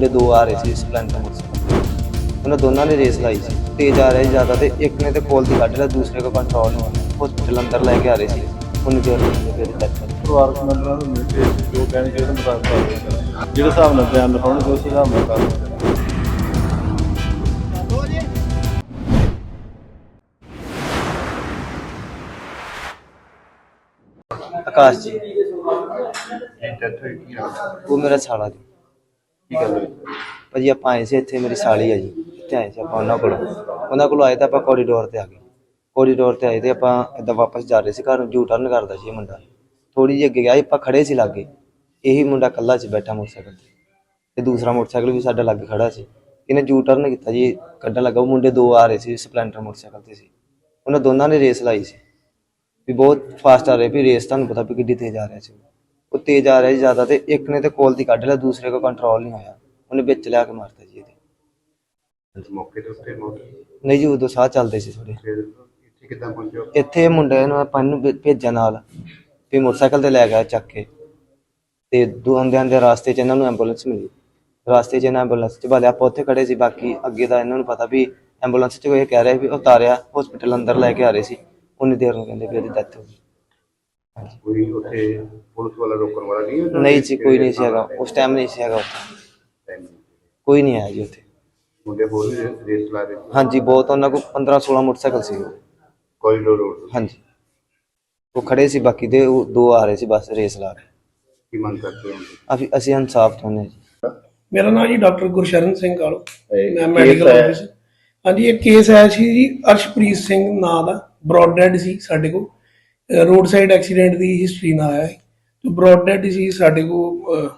ਮੁੰਡੇ ਦੋ ਆ ਰਹੇ ਸੀ ਸਪਲੈਂਡਰ ਮੋਟਰਸਾਈਕਲ। ਉਹਨਾਂ ਦੋਨਾਂ ਨੇ ਰੇਸ ਲਾਈ ਸੀ। ਤੇਜ਼ ਆ ਰਿਹਾ ਸੀ ਜ਼ਿਆਦਾ ਤੇ ਇੱਕ ਨੇ ਤੇ ਕੋਲ ਦੀ ਕੱਢ ਲਿਆ ਦੂਸਰੇ ਕੋ ਕੰਟਰੋਲ ਨਹੀਂ ਹੋਇਆ ਹਸਪੀਟਲ ਅੰਦਰ ਲੈ ਕੇ ਆ ਰਹੇ ਸੀ। ਉਹਨੂੰ ਜੋਰ ਦੇ ਫਿਰ ਡੈਥ ਪਰਿਵਾਰਕ ਮੈਂਬਰਾਂ ਨੂੰ ਮਿਲ ਕੇ ਜੋ ਕਹਿਣਗੇ ਉਹਦੇ ਮੁਤਾਬਕ ਕਰਾਂਗੇ ਜਿਹੜੇ ਹਿਸਾਬ ਨਾਲ ਬਿਆਨ ਲਿਖਾਉਣਗੇ ਉਸ ਹਿਸਾਬ ਨਾਲ ਕਰਾਂਗੇ ਆਕਾਸ਼ ਜੀ। ਕੀ ਉਹ ਮੇਰਾ ਸਾਲਾ ਜੀ। ਕੀ ਗੱਲ ਹੋਈ? ਭਾਜੀ ਆਪਾਂ ਆਏ ਸੀ ਇੱਥੇ ਮੇਰੀ ਸਾਲੀ ਆ ਜੀ ਇੱਥੇ ਆਏ ਸੀ ਆਪਾਂ ਉਹਨਾਂ ਕੋਲ। ਉਹਨਾਂ ਕੋਲ ਆਏ ਤਾਂ ਆਪਾਂ ਕੋਰੀਡੋਰ ਤੇ ਆ ਗਏ। ਕੋਰੀਡੋਰ ਤੇ ਆਏ ਤੇ ਆਪਾਂ ਏਦਾਂ ਵਾਪਸ ਜਾ ਰਹੇ ਸੀ ਘਰ ਨੂੰ ਯੂ ਟਰਨ ਕਰਦਾ ਸੀ ਇਹ ਮੁੰਡਾ। ਥੋੜੀ ਜਿਹੀ ਅੱਗੇ ਗਿਆ ਸੀ, ਆਪਾਂ ਖੜੇ ਸੀ ਲਾਗੇ। ਇਹੀ ਮੁੰਡਾ ਕੱਲਾ ਸੀ ਬੈਠਾ ਮੋਟਰਸਾਈਕਲ ਤੇ। ਤੇ ਦੂਸਰਾ ਮੋਟਰਸਾਈਕਲ ਵੀ ਸਾਡਾ ਲਾਗੇ ਖੜਾ ਸੀ। ਇਹਨੇ ਯੂ ਟਰਨ ਕੀਤਾ ਜੀ ਕੱਢਣ ਲੱਗਾ। ਉਹ ਮੁੰਡੇ ਦੋ ਆ ਰਹੇ ਸੀ ਸਪਲੈਂਡਰ ਮੋਟਰਸਾਈਕਲ ਤੇ ਸੀ। ਉਹਨਾਂ ਦੋਨਾਂ ਨੇ ਰੇਸ ਲਾਈ ਸੀ। ਵੀ ਬਹੁਤ ਫਾਸਟ ਆ ਰਹੇ ਵੀ ਰੇਸ ਤੁਹਾਨੂੰ ਪਤਾ ਵੀ ਕਿੱਡੀ ਤੇਜ਼ ਆ ਰਿਹਾ ਸੀ। ਉਹ ਤੇਜ਼ ਆ ਰਿਹਾ ਸੀ ਜ਼ਿਆਦਾ ਤੇ ਇੱਕ ਨੇ ਤੇ ਕੋਲ ਦੀ ਕੱਢ ਲਿਆ ਦੂਸਰੇ ਕੋ ਕੰਟਰੋਲ ਨਹੀਂ ਹੋਇਆ। ਉਹਨੇ ਵਿੱਚ ਲਿਆ ਕੇ ਮਾਰਤਾ ਜੀ ਇਹਦੇ। ਮੌਕੇ ਤੇ ਉੱਤੇ ਮੌਤ ਨਹੀਂ ਜੀ ਉਦੋਂ ਸਾਹ ਚੱਲਦੇ ਸੀ ਥੋੜੇ ਫਿਰ ਇੱਥੇ ਕਿੱਦਾਂ ਪਹੁੰਚਿਓ ਇੱਥੇ ਇਹ ਮੁੰਡੇ ਨੂੰ ਆਪਾਂ ਨੂੰ ਭੇ- ਭੇਜਿਆ ਨਾਲ। ਵੀ ਮੋਟਰਸਾਈਕਲ ਤੇ ਲੈ ਗਿਆ ਚੱਕ ਕੇ। ਤੇ ਦੋ ਆਉਂਦੇ ਦੇ ਰਾਸਤੇ 'ਚ ਇਹਨਾਂ ਨੂੰ ਐਂਬੂਲੈਂਸ ਮਿਲੀ। ਰਾਸਤੇ 'ਚ ਇਹਨਾਂ ਐਂਬੂਲੈਂਸ 'ਚ ਬਾਲੇ ਆਪਾਂ ਉੱਥੇ ਖੜੇ ਸੀ ਬਾਕੀ ਅੱਗੇ ਦਾ ਇਹਨਾਂ ਨੂੰ ਪਤਾ ਵੀ ਐਂਬੂਲੈਂਸ 'ਚ ਕੋਈ ਕਹਿ ਰਿਹਾ ਵੀ ਉਤਾਰਿਆ ਹਸਪੀਟਲ ਅੰਦਰ ਲੈ ਕੇ ਆ ਰਹੇ ਸੀ। ਉਨੀ ਦੇਰ ਨੂੰ ਕਹਿੰਦੇ ਵੀ ਇਹਦੀ ਡੈਥ ਹੋ ਗਈ। ਕੋਈ ਉੱਥੇ ਪੁਲਿਸ ਵਾਲਾ ਰੋਕਣ ਵਾਲਾ ਨਹੀਂ ਜੀ ਕੋਈ ਨਹੀਂ ਸੀ ਹੈਗਾ। ਉਸ ਟਾਈਮ ਨਹੀਂ ਸੀ ਹੈਗਾ ਉੱਥੇ। ਕੋਈ ਨਹੀਂ ਆਇਆ ਜੀ ਉੱਥੇ। ਮੁੰਡੇ ਹੋਰ ਵੀ ਰੇਸ ਲਾ ਰਹੇ ਸੀ? ਹਾਂਜੀ ਬਹੁਤ ਉਹਨਾਂ ਕੋਲ 15 16 ਮੋਟਰਸਾਈਕਲ ਸੀ। ਕੋਰੀਡੋਰ ਰੋਡ ਹਾਂਜੀ। ਉਹ ਖੜੇ ਸੀ ਬਾਕੀ ਦੇ ਉਹ ਦੋ ਆ ਰਹੇ ਸੀ ਬਸ ਰੇਸ ਲਾ ਕੇ। ਕੀ ਮੰਗ ਕਰਦੇ ਹੋ? ਅਸੀਂ ਅਸੀਂ ਇਨਸਾਫ ਚਾਹੁੰਦੇ ਹਾਂ ਜੀ। ਮੇਰਾ ਨਾਮ ਜੀ ਡਾਕਟਰ ਗੁਰਸ਼ਰਨ ਸਿੰਘ ਕਾਲੋ ਇਹ ਮੈਂ case ਮੈਡੀਕਲ? ਆਫਿਸਰ ਹਾਂਜੀ ਇਹ ਕੇਸ ਆਇਆ ਸੀ ਜੀ ਅਰਸ਼ਪ੍ਰੀਤ ਸਿੰਘ ਨਾਂ ਦਾ। ਬ੍ਰੌਡ ਡੈਡ ਸੀ ਸਾਡੇ ਕੋਲ। ਰੋਡ ਸਾਈਡ ਐਕਸੀਡੈਂਟ ਦੀ ਹਿਸਟਰੀ ਨਾਲ ਆਇਆ ਹੈ। ਤੇ ਬ੍ਰੌਡ ਡੈਡ ਸੀ ਸਾਡੇ ਕੋਲ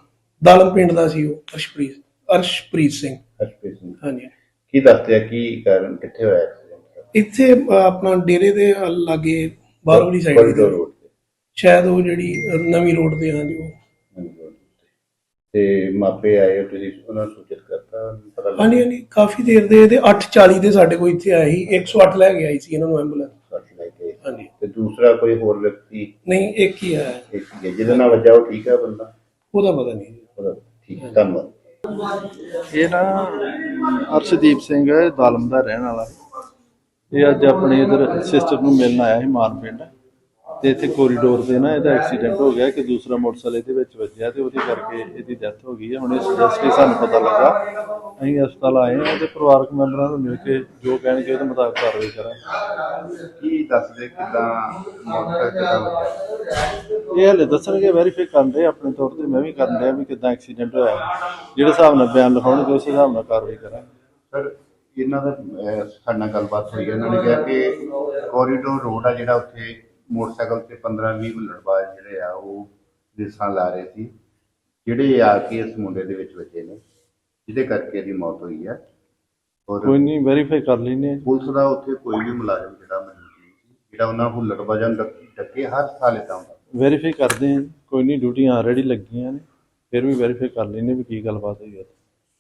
ਦਾਲਮ ਪਿੰਡ ਦਾ ਸੀ ਉਹ ਅਰਸ਼ਪ੍ਰੀਤ ਅਰਸ਼ਪ੍ਰੀਤ ਸਿੰਘ। ਹਰਪ੍ਰੀਤ ਸਿੰਘ। ਹਾਂਜੀ। ਕੀ ਦੱਸਦੇ ਆ ਕੀ ਕਾਰਨ ਕਿੱਥੇ ਹੋਇਆ ਐਕਸੀਡੈਂਟ ਇੱਥੇ ਆਪਣਾ ਡੇਰੇ ਦੇ ਲਾਗੇ ਬਾਹਰਲੀ ਸਾਈਡ ਕੋਰੀਡੋਰ ਰੋਡ ਤੇ। ਸ਼ਾਇਦ ਉਹ ਜਿਹੜੀ ਨਵੀਂ ਰੋਡ ਤੇ ਹਾਂਜੀ ਉਹ। ਹਾਂਜੀ, road ਤੇ। ਤੇ ਮਾਪੇ ਆਏ ਹੋ ਤੁਸੀਂ ਉਹਨਾਂ ਨੂੰ ਸੂਚਿਤ ਕਰਤਾ ਪਤਾ ਲੱਗਾ? ਹਾਂਜੀ ਹਾਂਜੀ ਕਾਫੀ ਦੇਰ ਦੇ ਇਹਦੇ 8:40 ਦੇ ਸਾਡੇ ਕੋਲ ਇੱਥੇ ਆਏ ਸੀ 108 ਲੈ ਕੇ ਆਈ ਸੀ ਇਹਨਾਂ ਨੂੰ ਐਂਬੂਲੈਂਸ। ਕੇ ਦੂਸਰਾ ਕੋਈ ਹੋਰ ਵਿਅਕਤੀ ਨਹੀਂ ਇੱਕ ਹੀ ਆਇਆ ਇੱਕ ਹੀ ਹੈ, ਜਿਹਦੇ ਨਾਲ ਵੱਜਾ ਉਹ ਠੀਕ ਹੈ ਬੰਦਾ? ਉਹਦਾ ਪਤਾ ਨਹੀਂ। ਉਹਦਾ ਠੀਕ ਹੈ, ਧੰਨਵਾਦ। ਇਹ ਨਾ ਅਰਸ਼ਦੀਪ ਸਿੰਘ ਹੈ ਦਾਲਮ ਦਾ ਰਹਿਣ ਵਾਲਾ। ਇਹ ਅੱਜ ਆਪਣੇ ਇਧਰ ਸਿਸਟਰ ਨੂੰ ਮਿਲਣ ਆਇਆ ਸੀ ਮਾਨ ਪਿੰਡ। ਤੇ ਇੱਥੇ ਕੋਰੀਡੋਰ ਤੇ ਨਾ ਇਹਦਾ ਐਕਸੀਡੈਂਟ ਹੋ ਗਿਆ ਕਿ ਦੂਸਰਾ ਮੋਟਰਸਾਈਕਲ ਇਹਦੇ ਵਿੱਚ ਵੱਜਿਆ ਤੇ ਉਹਦੇ ਕਰਕੇ ਇਹਦੀ ਡੈਥ ਹੋ ਗਈ ਹੈ। ਹੁਣ ਇਸ ਜਸਟ ਸਾਨੂੰ ਪਤਾ ਲੱਗਾ। ਅਸੀਂ ਹਸਪਤਾਲ ਆਏ ਹਾਂ ਤੇ ਪਰਿਵਾਰਕ ਮੈਂਬਰਾਂ ਨੂੰ ਮਿਲ ਕੇ ਜੋ ਕਹਿਣਗੇ ਉਹਦੇ ਮੁਤਾਬਕ ਕਾਰਵਾਈ ਕਰਾਂਗੇ। ਕੀ ਦੱਸਦੇ ਕਿਦਾਂ ਮੋਟਰ ਕਿਦਾਂ ਵੱਜਾ ਇਹ ਹਲੇ ਦੱਸਣਗੇ ਵੈਰੀਫਾਈ ਕਰਦੇ ਆਪਣੇ ਤੌਰ ਤੇ। ਮੈਂ ਵੀ ਕਰਨ ਡਿਆ ਵੀ ਕਿਦਾਂ ਐਕਸੀਡੈਂਟ ਹੋਇਆ। ਜਿਹੜੇ ਹਿਸਾਬ ਨਾਲ ਬਿਆਨ ਲਿਖਾਉਣਗੇ ਉਸ ਹਿਸਾਬ ਨਾਲ ਕਾਰਵਾਈ ਕਰਾਂਗੇ। ਸਰ ਇਹਨਾਂ ਦਾ ਸਾਡੇ ਨਾਲ ਗੱਲਬਾਤ ਹੋਈ ਹੈ। ਇਹਨਾਂ ਨੇ ਕਿਹਾ ਕਿ ਕੋਰੀਡੋਰ ਰੋਡ ਆ ਜਿਹੜਾ ਉੱਥੇ ਮੋਟਰਸਾਈਕਲ ਤੇ 15 20 ਹੁੱਲੜਬਾਜ਼ ਜਿਹੜੇ ਆ ਉਹ ਰੇਸਾਂ ਲਾ ਰਹੇ ਸੀ। ਜਿਹੜੇ ਆ ਕੇ ਇਸ ਮੁੰਡੇ ਦੇ ਵਿੱਚ ਵੱਜੇ ਨੇ ਜਿਹਦੇ ਕਰਕੇ ਇਹਦੀ ਮੌਤ ਹੋਈ ਹੈ ਔਰ ਕੋਈ ਨਹੀਂ ਵੈਰੀਫਾਈ ਕਰ ਲੈਨੇ ਪੁਲਿਸ ਦਾ ਉੱਥੇ ਕੋਈ ਵੀ ਮੁਲਾਜ਼ਮ ਜਿਹੜਾ ਮੌਜੂਦ ਨਹੀਂ ਸੀ ਜਿਹੜਾ ਉਹਨਾਂ ਨੂੰ ਡੱਕ- ਡੱਕੇ ਹਰ ਸਾਲ ਇਦਾਂ ਹੁੰਦਾ। ਵੈਰੀਫਾਈ ਕਰਦੇ ਆ। ਕੋਈ ਨਹੀਂ ਡਿਊਟੀਆਂ ਆਲਰੇਡੀ ਲੱਗੀਆਂ ਨੇ। ਫਿਰ ਵੀ ਵੈਰੀਫਾਈ ਕਰ ਲੈਨੇ ਵੀ ਕੀ ਗੱਲਬਾਤ ਹੋਈ ਹੈ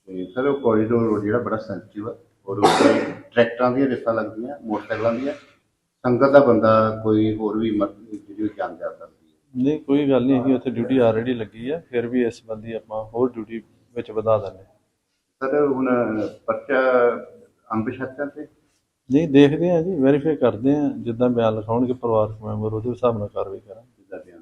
ਤੇ ਸਰ ਉਹ ਕੋਰੀਡੋਰ ਰੋਡ ਜਿਹੜਾ ਬੜਾ ਸੈਂਸਿਟਿਵ ਆ ਔਰ ਉੱਥੇ ਟਰੈਕਟਰਾਂ ਦੀਆਂ ਰੇਸਾਂ ਲੱਗਦੀਆਂ ਮੋਟਰਸਾਈਕਲਾਂ ਦੀਆਂ। ਸੰਗਤ ਦਾ ਬੰਦਾ ਕੋਈ ਹੋਰ ਵੀ ਮਰ ਜਿਹੜੀ ਉਹ ਜਾਨ ਜਾ ਸਕਦੀ ਹੈ। ਨਹੀਂ ਕੋਈ ਗੱਲ ਨਹੀਂ ਹੈਗੀ ਉੱਥੇ ਡਿਊਟੀ ਆਲਰੇਡੀ ਲੱਗੀ ਆ ਫਿਰ ਵੀ ਇਸ ਸੰਬੰਧੀ ਆਪਾਂ ਹੋਰ ਡਿਊਟੀ ਵਿੱਚ ਵਧਾ ਦਿੰਦੇ ਸਰ ਹੁਣ ਪਰਚਾ ਅੰਬਸ਼ਤਨ ਤੇ? ਨਹੀਂ ਦੇਖਦੇ ਆ ਜੀ ਵੈਰੀਫਾਈ ਕਰਦੇ ਆ ਜਿੱਦਾਂ ਬਿਆਨ ਲਿਖਾਉਣਗੇ ਪਰਿਵਾਰਕ ਮੈਂਬਰ ਉਹਦੇ ਹਿਸਾਬ ਨਾਲ ਕਾਰਵਾਈ ਕਰਾਂਗੇ। ਜਿੱਦਾਂ ਬਿਆਨ